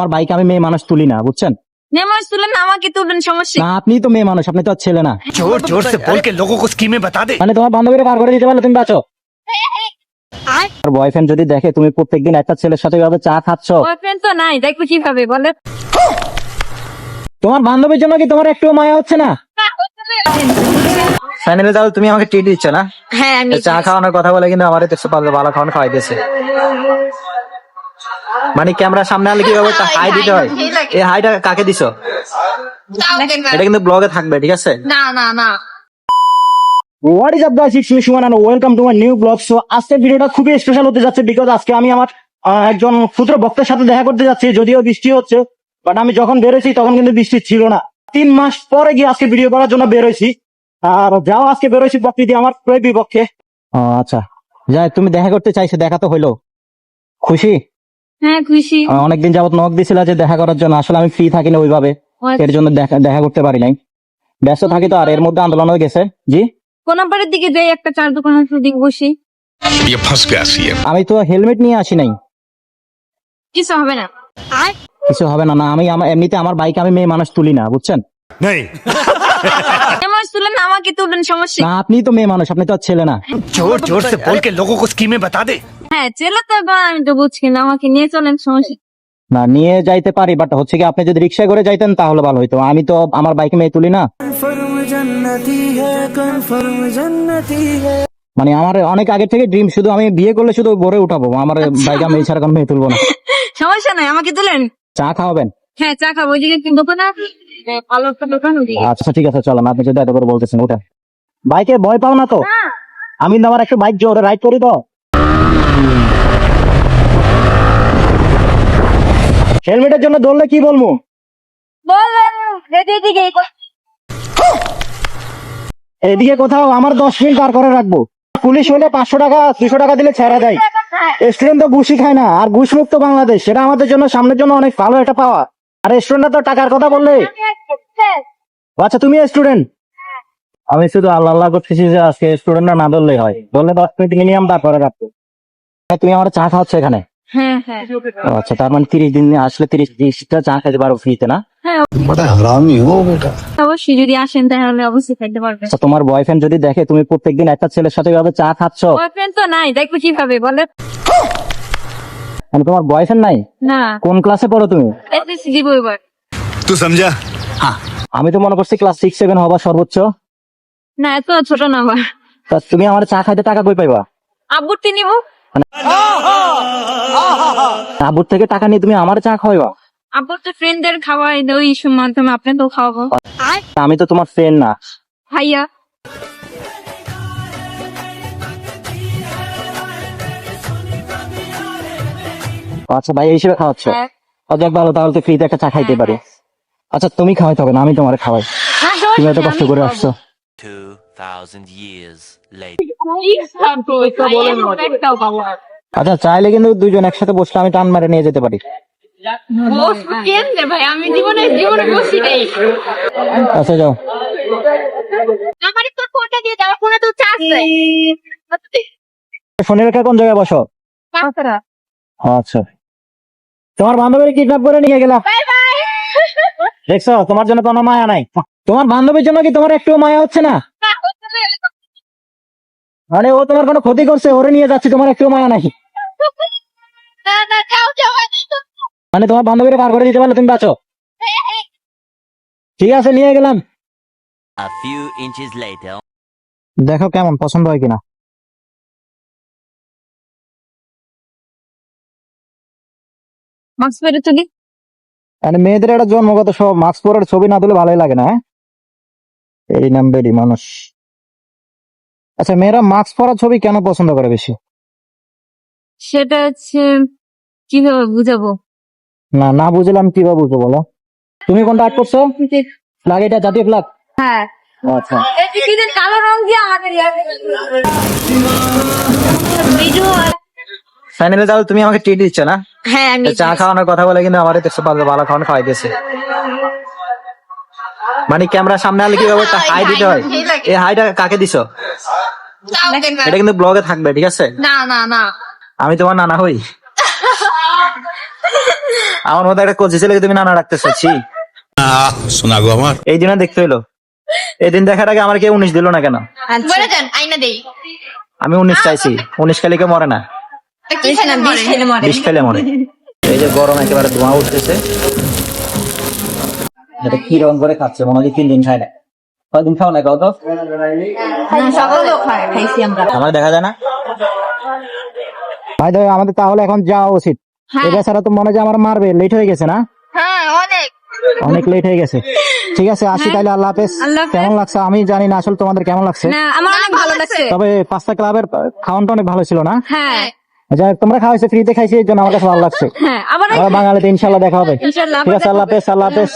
আমার বাইকে আমি মেয়ে মানুষ তুলি না বুঝছেন? না আপনি তো আপনি তো ছেলে না। মানে তোমার বান্ধবীরা যদি দেখে তুমি প্রত্যেকদিন একটা চা নাই বলে। তোমার বান্ধবীর জন্য কি তোমার একটু মায়া হচ্ছে না? ফাইনালি তাহলে তুমি আমাকে না? হ্যাঁ চা খাওয়ানোর কথা বলে কিন্তু আমার ভালো খাওয়ানো খাওয়াই দিয়েছে মানে ক্যামেরা সামনে আলে কি হবে হাই দিতে হয়? এই হাইটা কাকে দিছো? এটা কিন্তু ব্লগে থাকবে ঠিক আছে? না না না। What is up guys it's me Suman and welcome to my new vlog so আজকের ভিডিওটা খুবই স্পেশাল হতে যাচ্ছে বিকজ আজকে আমি আমার একজন ক্ষুদ্র ভক্তের সাথে দেখা করতে যাচ্ছি। যদিও বৃষ্টি হচ্ছে বাট আমি যখন বেরোছি তখন কিন্তু বৃষ্টি ছিল না। তিন মাস পরে গিয়ে আজকে ভিডিও করার জন্য বেরোইছি আর যাও আজকে বেরোইছি প্রকৃতি আমার প্রায় বিপক্ষে আচ্ছা। যাই তুমি দেখা করতে চাইছো দেখা তো হইল। খুশি? হ্যাঁ খুশি। অনেকদিন যাবত নক দিছিল যে দেখা করার জন্য আসলে আমি ফ্রি থাকি না ওইভাবে। আচ্ছা। এর জন্য দেখা দেখা করতে পারি নাই। ব্যস্ত থাকি তো আর এর মধ্যে আন্দোলন হয়ে গেছে। জি? কোনাপাড়ের দিকে যাই একটা চার দোকান বসি। আমি তো হেলমেট নিয়ে আসি নাই। কিছু হবে না। কিছু হবে না না আমি এমনিতে আমার বাইক আমি মেয়ে মানুষ তুলি না বুঝছেন? তুলেন আমাকে তুলেন সমস্যা না আপনি তো মেয়ে মানুষ আপনি তো ছেলে না। জোর জোর সে বল কে কো স্কিমে বাতা দে। হ্যাঁ ছেলে তো আমি তো বুঝছি না আমাকে নিয়ে চলেন সমস্যা না নিয়ে যাইতে পারি বাট হচ্ছে কি আপনি যদি রিক্সা করে যাইতেন তাহলে ভালো হইতো। আমি তো আমার বাইকে মেয়ে তুলি না। মানে আমার অনেক আগে থেকে ড্রিম শুধু আমি বিয়ে করলে শুধু ভরে উঠাবো। আমার বাইকে মেয়ে ছাড়া কোনো মেয়ে তুলবো না। সমস্যা নাই আমাকে তুলেন। চা খাওয়াবেন? হ্যাঁ চা খাব ওইদিকে দোকানে আচ্ছা ঠিক আছে চলেন আপনি যদি এত করে বলতেছেন ওটা বাইকে ভয় পাও না তো? আমি আমার একটা বাইক জোরে রাইড করি তো হেলমেটের জন্য দৌড়লে কি বলব? এদিকে কোথাও আমার দশ মিনিট পার করে রাখব। পুলিশ হলে পাঁচশো টাকা দুশো টাকা দিলে ছেড়ে দেয়। স্টুডেন্ট তো ঘুষি খায় না আর ঘুষ মুক্ত বাংলাদেশ সেটা আমাদের জন্য সামনের জন্য অনেক ভালো একটা পাওয়া। আর স্টুডেন্টরা তো টাকার কথা বললে। আচ্ছা তুমি স্টুডেন্ট আমি শুধু আল্লাহ আল্লাহ করতেছি যে আজকে স্টুডেন্টরা না ধরলেই হয়। ধরলে দশ মিনিট মিনিমাম তারপরে রাখব তুমি আমার চা খাওয়াচ্ছ এখানে? আচ্ছা, মানে চা খেতে পারো আসেন অবশ্যই আচ্ছা, তোমার বয়ফ্রেন্ড যদি দেখে তুমি প্রত্যেকদিন একটা ভাবে চা মানে তোমার বয়ফ্রেন্ড নাই? কোন ক্লাসে পড়ো তুমি? আমি তো মনে করছি ক্লাস সিক্স সেভেন হবা সর্বোচ্চ। না এত ছোট না তা তুমি আমার চা খাইতে টাকা কই পাইবা? আব্বুরটি নিব। আবুর থেকে টাকা নিয়ে তুমি আমার চা খাওয়াইবা? আব্বুর তো ফ্রেন্ডদের খাওয়াই ওই মাধ্যমে আপনি তো খাওয়াবো। আমি তো তোমার ফ্রেন্ড না। ভাইয়া। আচ্ছা ভাই হিসেবে খাওয়াচ্ছ? হ্যাঁ। যাক ভালো তাহলে তো ফ্রিতে একটা চা খাইতে পারি। আচ্ছা তুমি খাওয়াইতে হবে না আমি তোমার খাওয়াই। তুমি এত কষ্ট করে আসছো। 2,000 years later. খাব। একটাও খাব না। আচ্ছা চাইলে কিন্তু দুইজন একসাথে বসলে আমি টান মারে নিয়ে যেতে পারি। আচ্ছা যাও। আমার তোর ফোনটা দিয়ে দাও ফোনে রেখে কোন জায়গায় বসো? আচ্ছা। তোমার বান্ধবীর কিডন্যাপ করে নিয়ে গেলাম। দেখছ তোমার জন্য কোনো মায়া নাই। তোমার বান্ধবীর জন্য কি তোমার একটু মায়া হচ্ছে না? মানে ও তোমার কোনো ক্ষতি করছে ওরে নিয়ে যাচ্ছে তোমার একটু মায়া নাই। না না যাও যাও মানে তোমার বান্ধবীরা বার করে দিতে পারলে তুমি বাঁচো। ঠিক আছে নিয়ে গেলাম. দেখো কেমন পছন্দ হয় কিনা। মাস্ক পরে তুলি মানে মেয়েদের একটা জন্মগত সব মাস্ক পরার ছবি না তুলে ভালোই লাগে না হ্যাঁ? এই নাম বেরি মানুষ। আচ্ছা মেয়েরা মাস্ক পরার ছবি কেন পছন্দ করে বেশি? সেটা হচ্ছে কীভাবে বুঝাবো? না না বুঝলাম কীভাবে বুঝব বলো? তুমি কোনটা আর্ট করছ? ফ্ল্যাগ এটা জাতীয় ফ্ল্যাগ হ্যাঁ। আচ্ছা। এই পৃথিবীর কালো রং দিয়ে আমাদের ফাইনালি তাহলে তুমি আমাকে ট্রিট দিচ্ছ না? হ্যাঁ আমি চা খাওয়ানোর কথা বলে কিন্তু আমার দেখছ ভালো ভালো খাওয়ানো খাওয়াইতেছে। মানে ক্যামেরার সামনে আলে কি হবে হাই দিতে হয়? এই হাইটা কাকে দিছো? এটা কিন্তু ব্লগে থাকবে ঠিক আছে? না না না। আমি তোমার নানা হই। আমার মতো একটা কচি ছেলেকে তুমি নানা রাখতে চাচ্ছি আহ, শোনা গো আমার। এই দিনে দেখতে হইল। এই দিন দেখার আগে আমার কেউ উনিশ দিল না কেন? দেই। আমি উনিশ চাইছি। উনিশ খালি কেউ মরে না। কি বিষ খেলে মরে। বিষ খেলে মরে। এই যে গরম একেবারে ধোঁয়া উঠতেছে। এটা কি রকম করে খাচ্ছে? মনে হয় তিন দিন খায় না। কয়দিন খাও না কত? সকালেও খাই। খাইছি আমরা। আমার দেখা যায় না? ভাই দাদা আমাদের তাহলে এখন যাওয়া উচিত। এটা ছাড়া তো মনে হয় আমার মারবে। লেট হয়ে গেছে না? হ্যাঁ অনেক। অনেক লেট হয়ে গেছে। ঠিক আছে আসি তাহলে আল্লাহ হাফেজ। কেমন লাগছে? আমি জানি না আসলে তোমাদের কেমন লাগছে। আমার অনেক ভালো লাগছে। তবে পাঁচটা ক্লাবের খাওয়ানটা অনেক ভালো ছিল না? হ্যাঁ। হোক, তোমরা খাওয়াইছো ফ্রিতে খাইছি এই জন্য আমার কাছে ভালো লাগছে। হ্যাঁ আবার আবার বাঙালিতে ইনশাল্লাহ দেখা হবে। ইনশাল্লাহ ঠিক আছে আল্লাহ হাফেজ আল্লাহ হাফেজ।